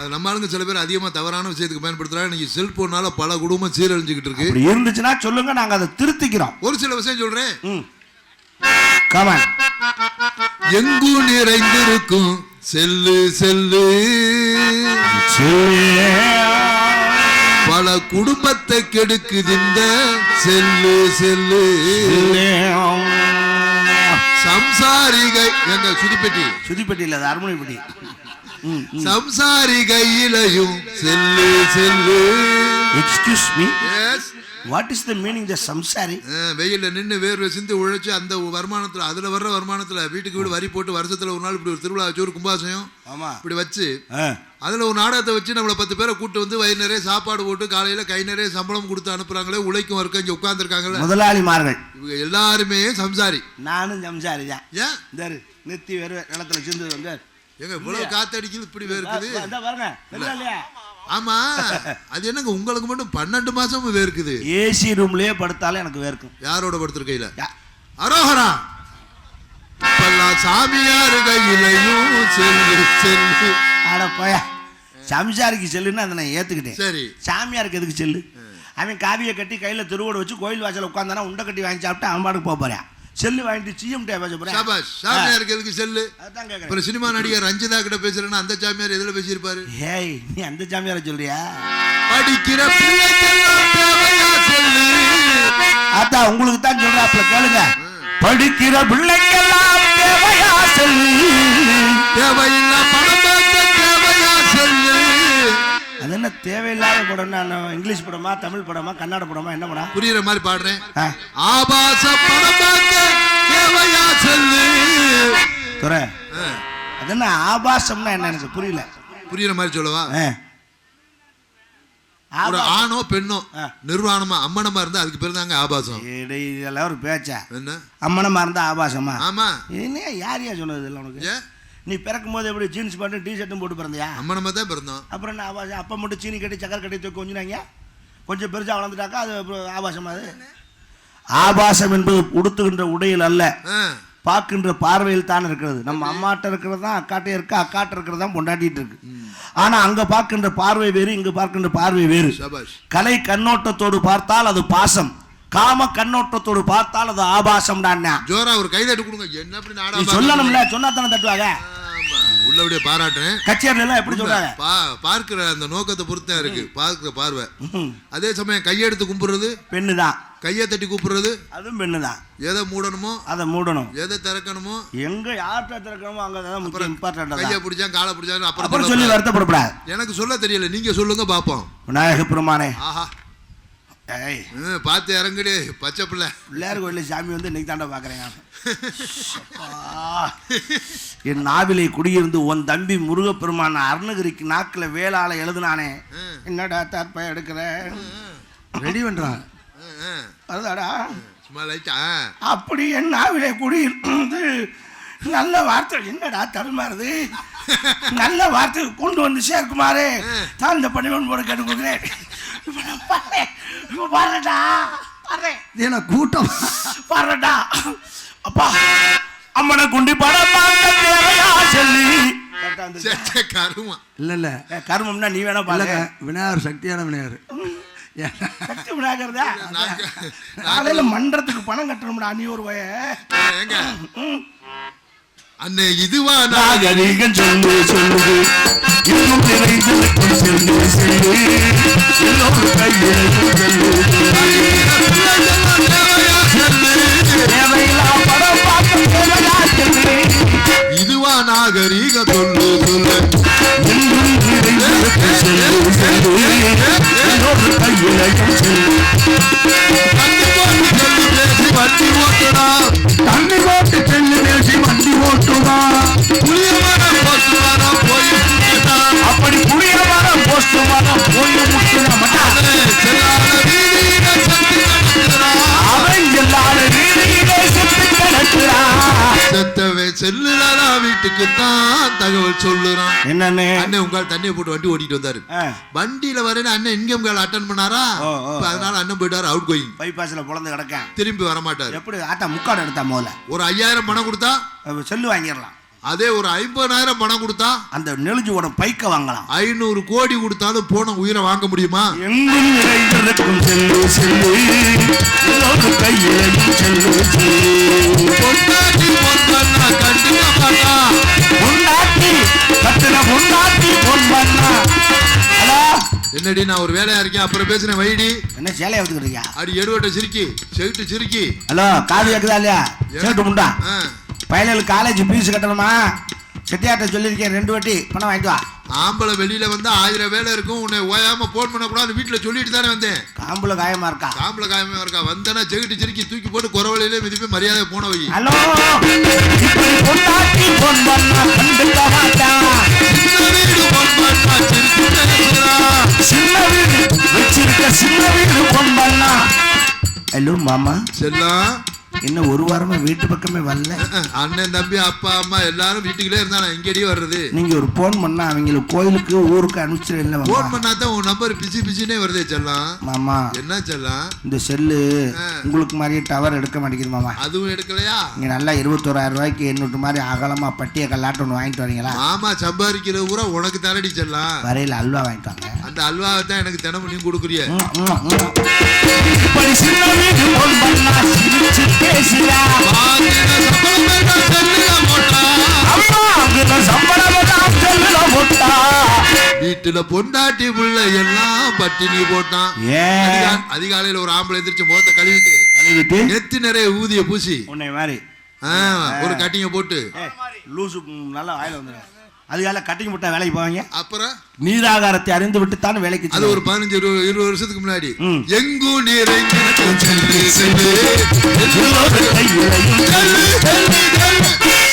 அது நம்ம ஆளுங்க சில பேர் அதிகமா தவறான விஷயத்துக்கு பயன்படுத்துறாங்க. இன்னைக்கு செல்போனால பல குடும்பம் சீரழிஞ்சுக்கிட்டு இருக்கு. இருந்துச்சுன்னா சொல்லுங்க நாங்க அதை திருத்திக்கிறோம். ஒரு சில விஷயம் சொல்றேன். எங்கும் நிறைந்திருக்கும் செல்லு செல்லு. பல குடும்பத்தை கெடுக்குது இந்த செல்லு செல்லு. சம்சாரிகை எங்க சுதிப்பெட்டி. சுதிப்பட்டியில் அது அரண்மனைப்பட்டி சம்சாரி கையிலையும் cell cell. Excuse me yes what is the meaning the samsari வெயில்ல நின்று வேர்வை சிந்து உழைச்சு அந்த வருமானத்துல அதுல வர்ற வருமானத்துல வீட்டுக்கு வீடு வரி போட்டு வருஷத்துல ஒரு நாள் இப்படி ஒரு திருவிழா வச்சு ஒரு கும்பாசயம் ஆமா. இப்படி வச்சு அதுல ஒரு நாடகத்தை வச்சு நம்மள பத்து பேரை கூட்டு வந்து வயிறு நிறைய சாப்பாடு போட்டு காலையில கை நிறைய சம்பளம் கொடுத்து அனுப்புறாங்களே உழைக்கும் இருக்க இங்க உட்கார்ந்துருக்காங்கல்ல. முதலாளிமார்கள். இவங்க எல்லாருமே சம்சாரி. நானும் சம்சாரி தான் ஏன் நிறுத்தி வேறு நிலத்துல சிந்து வந்து எங்க இவ்வளவு காத்தடிக்குது இப்படி வேர்க்குது. ஆமா. அது என்னங்க உங்களுக்கு மட்டும் பன்னெண்டு மாசமும் வேர்க்குது. ஏசி ரூம்லயே படுத்தாலும் எனக்கு வேர்க்கும். யாரோட படுத்திருக்கையில? அரோகரா. சாமியார் கையிலையும் செல்லு செல்லு. அட போயா. சம்சாரிக்கு செல்லுன்னு அதை நான் ஏத்துக்கிட்டேன். சரி. சாமியாருக்கு எதுக்கு செல்லு? அவன் காவியை கட்டி கையில திருவோடு வச்சு கோயில் வாசல்ல உட்காந்தானா உண்டை கட்டி வாங்கி சாப்பிட்டு அவன் பாட்டுக்கு போக போறான் செல்லு வாங்கிட்டு சிஎம் டே பேச போறேன். சாபாஷ் சாமியாருக்கு எதுக்கு செல்லு. அதான் அப்புறம் சினிமா நடிகர் ரஞ்சிதா கிட்ட பேசுறேன்னா அந்த சாமியார் எதுல பேசியிருப்பாரு? ஏய் நீ அந்த சாமியாரை சொல்றியா? படிக்கிற அதான் உங்களுக்கு தான் சொல்றேன் அப்ப கேளுங்க. படிக்கிற பிள்ளைக்கெல்லாம் தேவையா செல்லு? தேவையில்லா பணம் பார்க்க தேவையா செல்லு? அது என்ன தேவையில்லாத என்ன, இங்கிலீஷ் படமா தமிழ் படமா கன்னட படமா என்ன படம்? புரியுற மாதிரி பாடுறேன். ஆபாச பார்க்க தேவையா செல்லு. ஆ, அது என்ன ஆபாசம்னா என்ன எனக்கு புரியல. புரியுற மாதிரி சொல்லவா. ஒரு ஆணோ பெண்ணோ. நிர்வாணமா அம்மனமா இருந்தா அதுக்கு பேர் தாங்க ஆபாசம். இதெல்லாம் ஒரு பேச்சா? என்ன? அம்மனமா இருந்தா ஆபாசமா? ஆமா. என்ன யார் யார் சொன்னது இல்லை உனக்கு? நீ பிறக்கும் போது எப்படி ஜீன்ஸ் பேண்ட்டும் டி ஷர்ட்டும் போட்டு பிறந்தியா? அம்மனமா தான் பிறந்தோம். அப்புறம் என்ன ஆபாசம்? அப்போ மட்டும் சீனி கட்டி சக்கரை கட்டி தூக்கி கொஞ்சினாங்க? கொஞ்சம் பெருசாக வளர்ந்துட்டாக்கா அது ஆபாசமா அது? ஆபாசம் என்பது உடுத்துகின்ற உடையில் அல்ல. பார்க்கின்ற பார்வையில் தான் இருக்கிறது. நம்ம அம்மாட்ட இருக்கிறது தான் அக்காட்டே இருக்கு அக்காட்ட இருக்கிறது தான் பொண்டாட்டிட்டு இருக்கு. ஆனா அங்க பார்க்கின்ற பார்வை வேறு இங்க பார்க்கின்ற பார்வை வேறு. சபாஷ். கலை கண்ணோட்டத்தோடு பார்த்தால் அது பாசம். காம கண்ணோட்டத்தோடு பார்த்தால் அது ஆபாசம் தான் ஜோரா ஒரு கைதட்டு கொடுங்க. என்ன சொல்லணும்ல சொன்னா தானே தட்டுவாங்க? உள்ளபடியே பாராட்டுறேன். கச்சேரில எல்லாம் எப்படி சொல்றாங்க? பார்க்கிற அந்த நோக்கத்தை பொறுத்து தான் இருக்கு. பார்க்கிற பார்வை. அதே சமயம் கையெடுத்து கும்பிடுறது பெண்ணு தான் கையை தட்டி கூப்பிடுறது அதுவும் பெண்ணு தான் எதை மூடணுமோ அதை மூடணும். எதை திறக்கணுமோ எங்க யார்கிட்ட திறக்கணுமோ அங்க தான் இம்பார்ட்டன்ட் கையை பிடிச்சா காலை பிடிச்சான்னு அப்புறம் சொல்ல வருத்தப்படக்கூடாது. எனக்கு சொல்ல தெரியல. நீங்க சொல்லுங்க பாப்போம் விநாயக பெருமானே. ஆஹா. பார்த்து இறங்குடி பச்சை பிள்ளை. பிள்ளையார் கோயிலில் சாமி வந்து இன்னைக்கு தாண்டா பார்க்குறேன் என் நாவிலை குடியிருந்து உன் தம்பி முருகப்பெருமான் அருணகிரிக்கு நாக்கில் வேளால எழுதுனானே. என்னடா தற்ப எடுக்கிற? ரெடி ம். அதுதாடா அப்படி என் நாவிலை குடியிருந்து நல்ல வார்த்தை. என்னடா தருமாறுது நல்ல வார்த்தை கொண்டு வந்து சேர்க்குமாறு. தான் இந்த பணிவன் போட கேட்டு கொடுக்குறேன். இது என்ன கூட்டம்? பாடுறேன்டா. அப்பா. அம்மனை குண்டி படம் பார்க்க தேவையா சொல்லி. கரெக்டா வந்துருச்சு. சே, சே, கருமா. இல்ல இல்ல. கருமம்னா நீ வேணா பாருங்க விநாயகர் சக்தியான விநாயகர். ஏன்னா, சக்தி விநாயகர்தா? காலையில மன்றத்துக்கு பணம் கட்டணும்டா நீ ஒரு வய. அண்ணே இதுவா நாகரீகம் சொல்லு சொல்லுது. இன்னும் நிறைந்து சொல்லு சொல்லு. எல்லோரும் கையிலையும் சொல்லு. தகவல் சொல்லுறான். என்னன்னு அண்ணன் உங்கள் தண்ணியை போட்டு வண்டி ஓட்டிட்டு வந்தாரு. வண்டியில வரேன்னு அண்ணன் இன்கம் கால் அட்டன் பண்ணாரா? அதனால அண்ணன் போயிட்டாரு அவுட் கோயிங் பைபாஸ்ல பொழந்து கிடக்கேன். திரும்பி வர மாட்டாரு. எப்படி? ஆட்டா முக்காடு எடுத்தா முதல்ல. ஒரு ஐயாயிரம் பணம் கொடுத்தா? செல்லு வாங்கிடலாம். அதே ஒரு ஐம்பதாயிரம் பணம் கொடுத்தா? அந்த நெலுஞ்சியோட பைக்க வாங்கலாம். ஐநூறு கோடி கொடுத்தாலும் போன உயிரை வாங்க முடியுமா? எங்கும் நிறைந்திருக்கும் செல்லு செல்லு. கையிலையும் செல்லு செல்லு. என்னடி நான் ஒரு வேலையா இருக்கேன். அப்புறம் பேசுறேன் வைடி. என்ன சேலையை எடுத்துக்கிறியா அடி எடுவட்ட சிரிக்கி செவிட்டு சிரிக்கி. ஹலோ காது கேக்குதா இல்லையா? சேட்டு முண்டா ஆ. பயலுக்கு காலேஜ் ஃபீஸ் கட்டணுமா? செட்டியார்ட்ட சொல்லியிருக்கேன் ரெண்டு வாட்டி. பணம் வாங்கிட்டு வா. ஆம்பளை வெளியில வந்து ஆயிரம் வேலை இருக்கும். உன்னை ஓயாம போன் பண்ண கூடாது வீட்டுல சொல்லிட்டு தானே வந்தேன். காம்புல காயமா இருக்கா? ஆம்பளை காயமே இருக்கா? வந்தனா செவிட்டு சிரிக்கி தூக்கி போட்டு குறவழியிலே மிதிப்பி மரியாதை போன வை. ஹலோ? வீடு பொன் பண்ணா சிரிச்சுட்டே இருக்கிறா. சின்ன வீடு வச்சிருக்க சின்ன வீடு பொன் பண்ணா ஹலோ மாமா செல்லம் என்ன ஒரு வாரமா வீட்டு பக்கமே வரல. அண்ணன் தம்பி அப்பா அம்மா எல்லாரும் வீட்டுக்குள்ளே இருந்தா நான் எங்கடி வர்றது? நீங்க ஒரு போன் பண்ணா அவங்களுக்கு கோயிலுக்கு ஊருக்கு அனுப்பிச்சிடல போன் மாமா. பண்ணா தான் உன் நம்பர் பிசி பிசினே வருதே செல்லம். மாமா என்ன செல்லம்? இந்த செல்லு. உங்களுக்கு மாதிரியே டவர் எடுக்க மாட்டேங்குது மாமா. அதுவும் எடுக்கலையா? நீங்க நல்லா இருபத்தோராயிரம் ரூபாய்க்கு எண்ணூறு மாதிரி அகலமா பட்டிய கல்லாட்டம் ஒன்று வாங்கிட்டு வரீங்களா? மாமா சம்பாதிக்கிற ஊரா உனக்கு தரடி செல்லம். வரையில அல்வா வாங்கிட்டு வாங்க. அந்த அல்வாவை தான் எனக்கு தினமும் நீ கொடுக்குறிய. பேசியா வீட்டுல பொண்டாட்டி புள்ள எல்லாம் பட்டினி போட்டான். அதிகாலையில ஒரு ஆம்பளை எந்திரிச்சு முகத்தை கழுவிட்டு கழுவிட்டு? நெத்தி நிறைய ஊதிய பூசி. உன்னை மாதிரி. ஒரு கட்டிங்க போட்டு. லூசு நல்லா வாயில வந்துடும் அதுக்கால கட்டிங் போட்டா வேலைக்கு போவாங்க. அப்புறம்? நீராகாரத்தை அறிந்து விட்டு தான் வேலைக்கு அது ஒரு பதினஞ்சு இருபது இருபது வருஷத்துக்கு முன்னாடி. எங்கும் செல்லு,